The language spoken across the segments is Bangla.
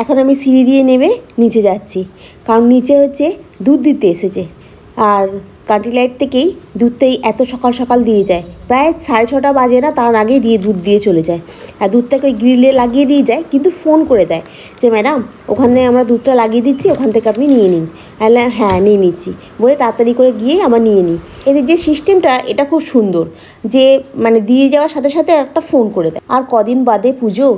এখন আমি সিঁড়ি দিয়ে নেমে নিচে যাচ্ছি। কারণ নিচে হচ্ছে দুধ দিতে এসেছে। আর কান্ট্রি লাইট থেকেই দুধটাই এত সকাল সকাল দিয়ে যায়। প্রায় সাড়ে ছটা বাজে না, তার আগেই দিয়ে দুধ দিয়ে চলে যায়। আর দুধটাকে ওই গ্রিলে লাগিয়ে দিয়ে যায়, কিন্তু ফোন করে দেয় যে, ম্যাডাম, ওখানে আমরা দুধটা লাগিয়ে দিচ্ছি, ওখান থেকে আপনি নিয়ে নিন। তাহলে হ্যাঁ নিয়ে নিচ্ছি। বলে তাড়াতাড়ি করে গিয়ে আমার নিয়ে নিই। এদের যে সিস্টেমটা, এটা খুব সুন্দর। যে মানে দিয়ে যাওয়ার সাথে সাথে একটা ফোন করে দেয়। আর কদিন বাদে পুজো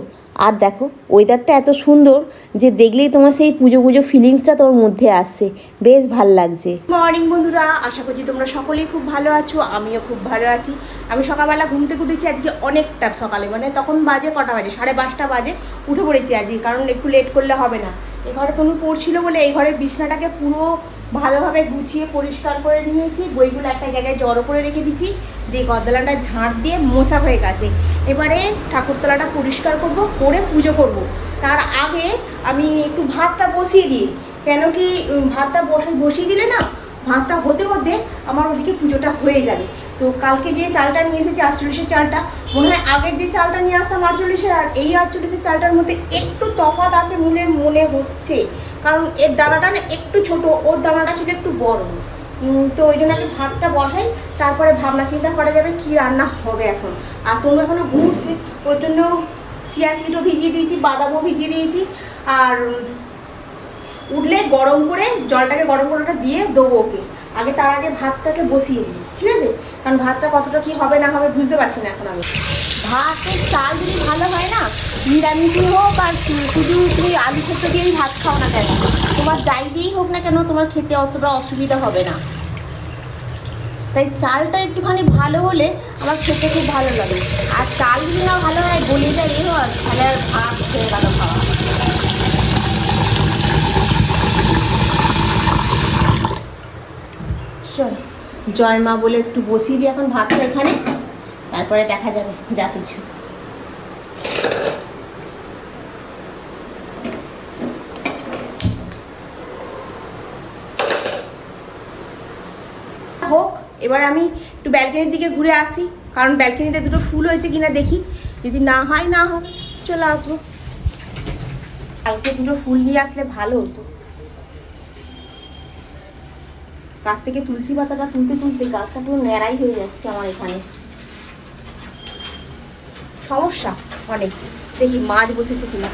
আর দেখো ওয়েদারটা এত সুন্দর যে দেখলেই তোমার সেই পুজো পুজো ফিলিংসটা তোর মধ্যে আসছে বেশ ভালো লাগছে। মর্নিং বন্ধুরা, আশা করছি তোমরা সকলেই খুব ভালো আছো, আমিও খুব ভালো আছি। আমি সকালবেলা ঘুম থেকে উঠেছি আজকে অনেকটা সকালে মানে তখন বাজে কটা বাজে? সাড়ে পাঁচটা বাজে, উঠে পড়েছি আজকে, কারণ একটু লেট করলে হবে না। এ ঘরে তনু পড়ছিল বলে এই ঘরের বিছনাটাকে পুরো ভালোভাবে গুছিয়ে পরিষ্কার করে নিয়েছি, বইগুলো একটা জায়গায় জড়ো করে রেখে দিচ্ছি। দিয়ে গদলাটা ঝাঁট দিয়ে মোছা হয়ে গেছে। এবারে ঠাকুরতলাটা পরিষ্কার করব, করে পুজো করব। তার আগে আমি একটু ভাতটা বসিয়ে দিই। কেন কি ভাতটা বসে, বসিয়ে দিলে না, ভাতটা হতে হতে আমার ওদিকে পুজোটা হয়ে যাবে। তো কালকে যে চালটা নিয়ে এসেছি আটচল্লিশের চালটা, মনে হয় আগের যে চালটা নিয়ে আসতাম আটচল্লিশের, আর এই আটচল্লিশের চালটার মধ্যে একটু তফাৎ আছে মনে মনে হচ্ছে। কারণ এর দানাটা না একটু ছোট, ওর দানাটা ছিল একটু বড়। তো ওই জন্য একটু ভাতটা বসাই, তারপরে ভাবনা চিন্তা করা যাবে কি রান্না হবে এখন। আর তোমরা এখনও ঘুরছে, ওর জন্য সিয়া সিডও ভিজিয়ে দিয়েছি, বাদামও ভিজিয়ে দিয়েছি, আর উঠলে গরম করে, জলটাকে গরম করে ওটা দিয়ে দেবো ওকে। আগে তার আগে ভাতটাকে বসিয়ে দিই, ঠিক আছে? কারণ ভাতটা কতটা কি হবে না হবে বুঝতে পারছি না এখন আমি। ভাতের চাল যদি ভালো হয় না, নিরামিষই হোক আর শুধু তুমি আলু সেদ্ধ দিয়েই ভাত খাও না কেন? তোমার যাই দিয়েই হোক না কেন, তোমার খেতে অতটা অসুবিধা হবে না। তাই চালটা একটুখানি ভালো হলে আমার খেতে খুব ভালো লাগে। আর চাল যদি না ভালো হয় গলে যায় হয়, তাহলে আর ভাত খেয়ে গেল খাওয়া। চল জয় মা বলে একটু বসিয়ে দিই এখন ভাতটা এখানে। তারপরে দেখা যাবে, যা কিছু। হোক, এবার আমি একটু ব্যালকনির দিকে ঘুরে আসি, কারণ ব্যালকনিতে দুটো ফুল হয়েছে কিনা দেখি। যদি না হয়, না হবে চলে আসব। কালকে দুটো ফুল নিয়ে আসলে ভালো হতো। গাছ থেকে তুলসী পাতাটা তুলতে তুলতে গাছটা পুরো ন্যাড়াই হয়ে যাচ্ছে আমার এখানে। সমস্যা? অনেক। দেখি মাছ বসেছে কিনা।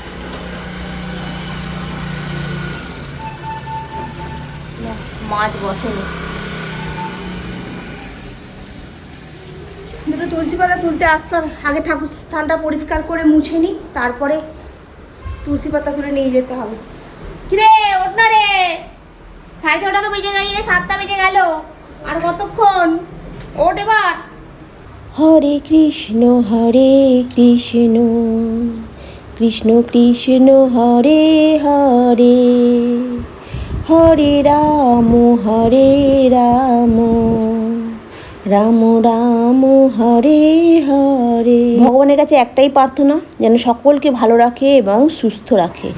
মাছ বসেনি। দুটো তুলসী পাতা তুলতে আসতে হবে আগে ঠাকুর স্থানটা পরিষ্কার করে মুছে নিই, তারপরে তুলসী পাতা তুলে নিয়ে যেতে হবে। কিরে, ওঠ না রে! সাড়ে ছটা তো বেজে গিয়ে সাতটা বেজে গেল। আর কতক্ষণ? ওঠ এবার। হরে কৃষ্ণ হরে কৃষ্ণ। কৃষ্ণ কৃষ্ণ, হরে হরে। হরে রাম হরে রাম। রাম রাম, হরে হরে। ভগবানের কাছে একটাই প্রার্থনা, যেন সকলকে ভালো রাখে এবং সুস্থ রাখে।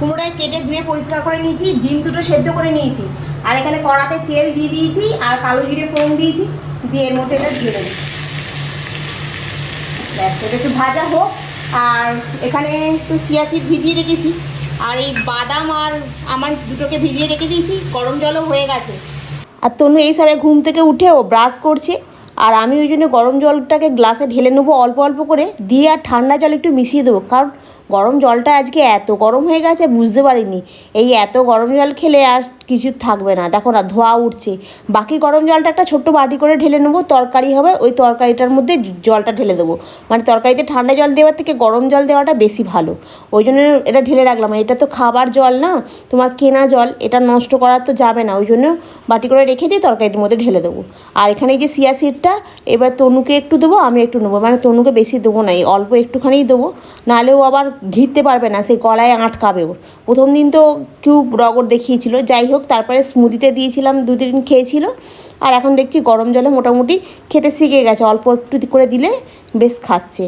কুমড়োটায় কেটে ধুয়ে পরিষ্কার করে নিয়েছি, ডিম দুটো সেদ্ধ করে নিয়েছি। আর এখানে কড়াতে তেল দিয়ে দিয়েছি, আর কালো জিরে ফোড়ন দিয়েছি, দিয়ে এর মধ্যে এটা দিয়ে দেবো ব্যাস একটু ভাজা হোক। আর এখানে একটু সিয়াসিড ভিজিয়ে রেখেছি। আর এই বাদাম আর আমার দুটোকে ভিজিয়ে রেখে দিয়েছি, গরম জলও হয়ে গেছে। আর তনু এই সারে ঘুম থেকে উঠে ও ব্রাশ করছে। আর আমি ওই জন্য গরম জলটাকে গ্লাসে ঢেলে নেব অল্প অল্প করে। দিয়ে আর ঠান্ডা জল একটু মিশিয়ে দেবো। কারণ গরম জলটা আজকে এত গরম হয়ে গেছে, বুঝতে পারিনি। এই এত গরম জল খেলে আর কিছু থাকবে না। দেখো না, ধোয়া উঠছে। বাকি গরম জলটা একটা ছোট্ট বাটি করে ঢেলে নেব, তরকারি হবে, ওই তরকারিটার মধ্যে জলটা ঢেলে দেবো। মানে তরকারিতে ঠান্ডা জল দেওয়ার থেকে গরম জল দেওয়াটা বেশি ভালো। ওই জন্য এটা ঢেলে রাখলাম। এটা তো খাবার জল না, তোমার কেনা জল, এটা নষ্ট করা তো যাবে না। ওই জন্য বাটি করে রেখে দিয়ে তরকারির মধ্যে ঢেলে দেবো। আর এখানে যে সিয়া সিডটা, এবার তনুকে একটু দেবো, আমি একটু নেব। মানে তনুকে বেশি দেবো না, এই অল্প একটুখানিই দেবো। নাহলে ও আবার ঘিরতে পারবে না, সেই গলায় আটকাবে ওর। প্রথম দিন তো কেউ রগর দেখিয়েছিল। যাই হোক, তারপরে স্মুদিতে দিয়েছিলাম দু দিন খেয়েছিল। আর এখন দেখছি গরম জলে মোটামুটি খেতে শিখে গেছে, অল্প একটু করে দিলে বেশ খাচ্ছে।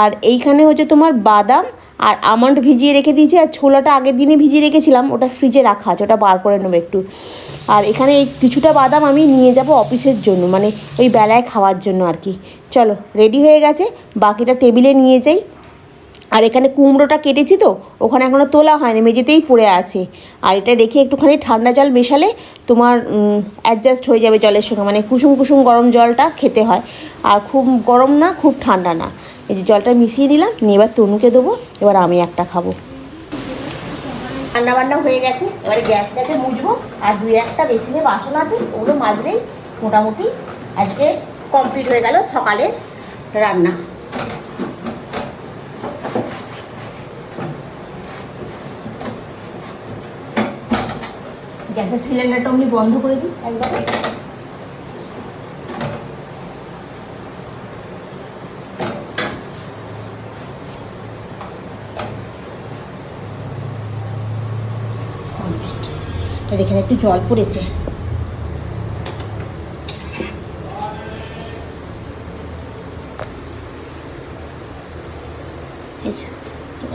আর এইখানে হচ্ছে তোমার বাদাম আর আমন্ড ভিজিয়ে রেখে দিয়েছি, আর ছোলাটা আগের দিনে ভিজিয়ে রেখেছিলাম, ওটা ফ্রিজে রাখা আছে, ওটা বার করে নেব একটু। আর এখানে এই কিছুটা বাদাম আমি নিয়ে যাব অফিসের জন্য মানে ওই বেলায় খাওয়ার জন্য আর কি। চলো, রেডি হয়ে গেছে, বাকিটা টেবিলে নিয়ে যাই। আর এখানে কুমড়োটা কেটেছি তো, ওখানে এখনও তোলা হয়নি, মেঝেতেই পড়ে আছে। আর এটা রেখে একটুখানি ঠান্ডা জল মেশালে তোমার অ্যাডজাস্ট হয়ে যাবে জলের সঙ্গে মানে কুসুম কুসুম গরম জলটা খেতে হয়। আর খুব গরম না, খুব ঠান্ডা না। এই যে জলটা মিশিয়ে দিলাম, নিয়ে এবার তনুকে দেবো, এবার আমি একটা খাব। রান্না বান্না হয়ে গেছে, এবারে গ্যাসটাকে মুছবো, আর দুই একটা বেসিনে বাসন আছে, ওগুলো মাজলেই মোটামুটি আজকে কমপ্লিট হয়ে গেল সকালের রান্না। গ্যাসের সিলিন্ডারটা অমনি বন্ধ করে দিই, একবার। এখানে একটু জল পড়েছে।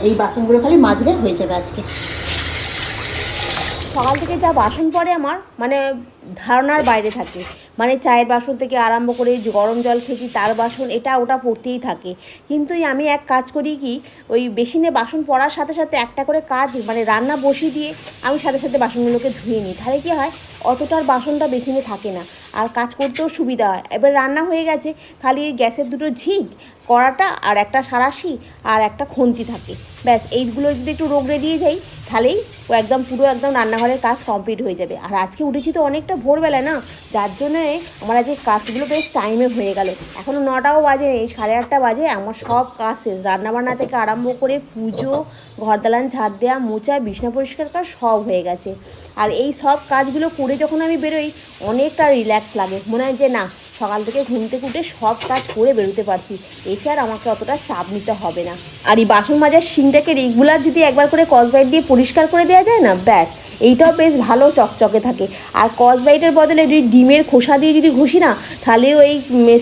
এই বাসনগুলো খালি মাজলে হয়ে যাবে আজকে। সকাল থেকে যা বাসন পড়ে আমার মানে ধারণার বাইরে থাকে। মানে চায়ের বাসন থেকে আরম্ভ করে গরম জল খেয়েছি তার বাসন, এটা ওটা পড়তেই থাকে। কিন্তু আমি এক কাজ করি কি, ওই বেসিনে বাসন পড়ার সাথে সাথে একটা করে কাজ মানে রান্না বসিয়ে দিয়ে আমি সাথে সাথে বাসনগুলোকে ধুয়ে নিই। তাহলে কী হয় অতটার বাসনটা বেসিনে থাকে না। আর কাজ করতেও সুবিধা হয়। এবার রান্না হয়ে গেছে, খালি এই গ্যাসের দুটো ঝিক, কড়াটা আর একটা সারাশি আর একটা খুন্তি থাকে। ব্যাস, এইগুলো যদি একটু রোগড়ে দিয়ে যাই, তাহলেই ও একদম পুরো একদম রান্নাঘরের কাজ কমপ্লিট হয়ে যাবে। আর আজকে উঠেছি তো অনেকটা ভোরবেলা না, যার জন্য আমার আজকে কাজগুলো বেশ টাইমে হয়ে গেল। এখনও নটাও বাজে নেই, সাড়ে আটটা বাজে, আমার সব কাজ শেষ। রান্নাবান্না থেকে আরম্ভ করে পুজো ঘর দালান ঝাড় দেওয়া মোচা, বিছনা পরিষ্কার কাজ সব হয়ে গেছে। আর এই সব কাজগুলো করে যখন আমি বেরোই, অনেকটা রিল্যাক্স লাগে। মনে হয় যে, না, সকাল থেকে ঘুমতে উঠে সব কাজ করে বেরোতে পারছি। এসে আর আমাকে অতটা চাপ নিতে হবে না। আর এই বাসন মাজার সিংটাকে রেগুলার যদি একবার করে কসবাইট দিয়ে পরিষ্কার করে দেওয়া যায় না, ব্যাস, এইটাও বেশ ভালো চকচকে থাকে। আর কসবাইটের বদলে যদি ডিমের খোসা দিয়ে যদি ঘষি না তাহলেও এই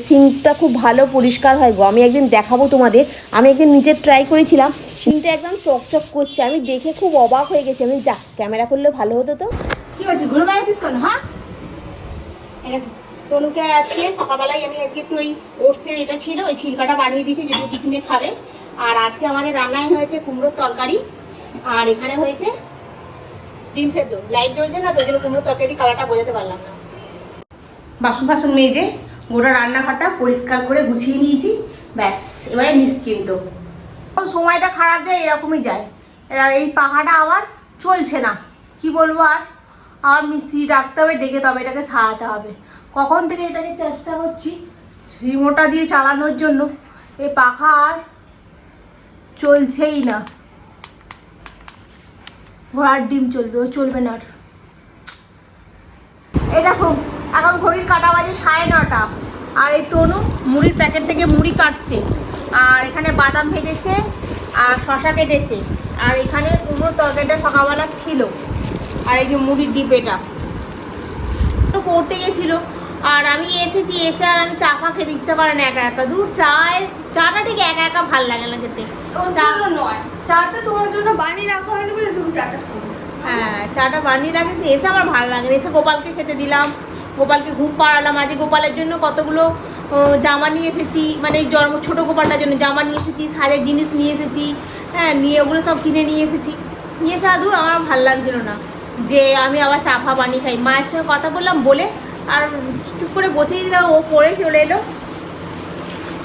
সিঙ্কটা খুব ভালো পরিষ্কার হয় গো। আমি একদিন দেখাবো তোমাদের। আমি একদিন নিজে ট্রাই করেছিলাম। সিঙ্কটা একদম চকচক করছে। আমি দেখে খুব অবাক হয়ে গেছি। আমি যা ক্যামেরা করলে ভালো হতো তো। কি হচ্ছে ঘুরে বেড়াচ্ছিস কেন হ্যাঁ? তনুকে আজকে সকালবেলায় আমি আজকে একটু ওই ওটসের এটা ছিল ওই ছিলকাটা বানিয়ে দিয়েছি যেটা টিফিনে খাবে। আর আজকে আমাদের রান্নায় হয়েছে কুমড়োর তরকারি। আর এখানে হয়েছে ডিম সেদ্ধ। লাইট জ্বলছে না তো ওই জন্য কুমড়োর তরকারি কালারটা বোঝাতে পারলাম না। বাসন ফাসন মেজে গোটা রান্নাঘরটা পরিষ্কার করে গুছিয়ে নিয়েছি। ব্যাস এবারে নিশ্চিন্ত। সময়টা খারাপ যায় এরকমই যায়। এই পাখাটা আবার চলছে না। কি বলব আর? আর মিস্ত্রি ডাকতে হবে, ডেকে তবে এটাকে সারাতে হবে। কখন থেকে এটাকে চেষ্টা করছি? রিমোটটা দিয়ে চালানোর জন্য। এই পাখা আর চলছেই না। ঘোড়ার ডিম চলবে, ও চলবে না আর। এই দেখো, এখন ঘড়ির কাটা বাজে সাড়ে নটা। আর এই তনু মুড়ির প্যাকেট থেকে মুড়ি কাটছে। আর এখানে বাদাম ভেজেছে আর শশা কেটেছে। আর এখানে কুমড়োর তরকারিটা সকালবেলা ছিল। আর এই যে মুড়ির ডিপেটা। তো পড়তে গেছিল। আর আমি এসেছি এসে আর আমি চা ফা খেতে ইচ্ছা করে না একা একা। দূর চায়ের চাটা ঠিক একা একা ভালো লাগে না খেতে। চাটা তোমার জন্য বানিয়ে রাখা হয়নি বলে তুমি চাটা হ্যাঁ চাটা বানিয়ে রাখি এসে আমার ভালো লাগে না। এসে গোপালকে খেতে দিলাম। গোপালকে ঘুম পাড়ালাম। আজকে গোপালের জন্য কতগুলো জামা নিয়ে এসেছি মানে জন্ম, ছোটো গোপালটার জন্য জামা নিয়ে এসেছি সাজের জিনিস নিয়ে এসেছি হ্যাঁ নিয়ে ওগুলো সব কিনে নিয়ে এসেছি। নিয়ে এসে আমার ভালো লাগছিল না যে আমি আবার চা ফা বানিয়ে খাই। মায়ের সঙ্গে কথা বললাম, বলে আর চুপ করে বসেই ও পরে চলে এলো।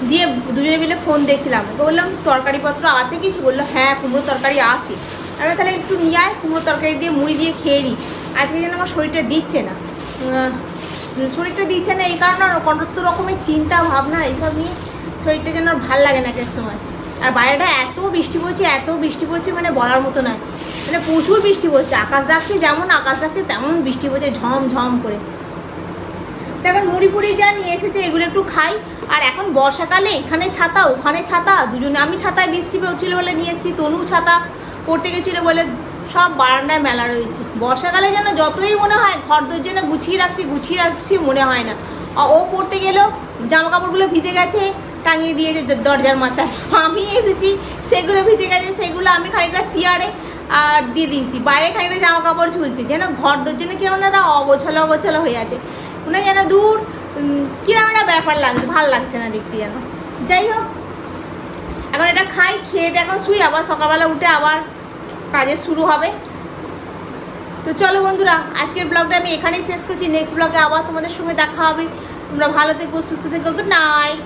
দিয়ে দুজনে মিলে ফোন দেখছিলাম। বললাম, তরকারিপত্র আছে কিছু? বলল হ্যাঁ কুমড়ো তরকারি আছে। আমি তাহলে একটু নিয়ে আয় কুমড়ো তরকারি দিয়ে মুড়ি দিয়ে খেয়ে নিই আজকে যেন আমার শরীরটা দিচ্ছে না। শরীরটা দিচ্ছে না, এই কারণে কত রকমের চিন্তা, ভাবনা, এইসব নিয়ে শরীরটা যেন ভালো লাগে না এক সময়। আর বাইরেটা এত বৃষ্টি পড়ছে, এত বৃষ্টি পড়ছে মানে বলার মতো নয়। মানে প্রচুর বৃষ্টি পড়ছে, আকাশ রাখছে যেমন আকাশ রাখছে তেমন বৃষ্টি পড়ছে ঝম ঝম করে। তো এখন মুড়ি ফুড়ি যা নিয়ে এসেছে, এগুলো একটু খাই। আর এখন বর্ষাকালে এখানে ছাতা, ওখানে ছাতা, দুজনে, আমি ছাতায় বৃষ্টি পড়ছিল বলে নিয়ে এসেছি তনু ছাতা পড়তে গেছিল বলে সব বারান্দায় মেলা রয়েছে। বর্ষাকালে যেন যতই মনে হয় ঘর দোর যেন গুছিয়ে রাখছি গুছিয়ে রাখছি, মনে হয় না। ও পড়তে গেলেও জামা কাপড়গুলো ভিজে গেছে, টাঙিয়ে দিয়েছে দরজার মাথায়। আমি এসেছি, সেগুলো ভিজে গেছে, সেগুলো আমি খানিকটা চেয়ারে আর দিয়ে দিয়েছি। বাইরে খানিকটা জামা কাপড় ঝুলছে, যেন ঘর দোর যেন কীরকম একটা অগোছালো অগোছালো হয়ে আছে। মনে যেন দূর কীরকম একটা ব্যাপার লাগছে, ভালো লাগছে না দেখতে যেন। যাই হোক, এখন এটা খাই, খেয়ে দেখো শুই, আবার সকালবেলা উঠে আবার কাজে শুরু হবে। তো চলো বন্ধুরা, আজকের ব্লগটা আমি এখানেই শেষ করছি। নেক্সট ব্লগে আবার তোমাদের সঙ্গে দেখা হবে। তোমরা ভালো থেকো, সুস্থ থেকো গুড নাইট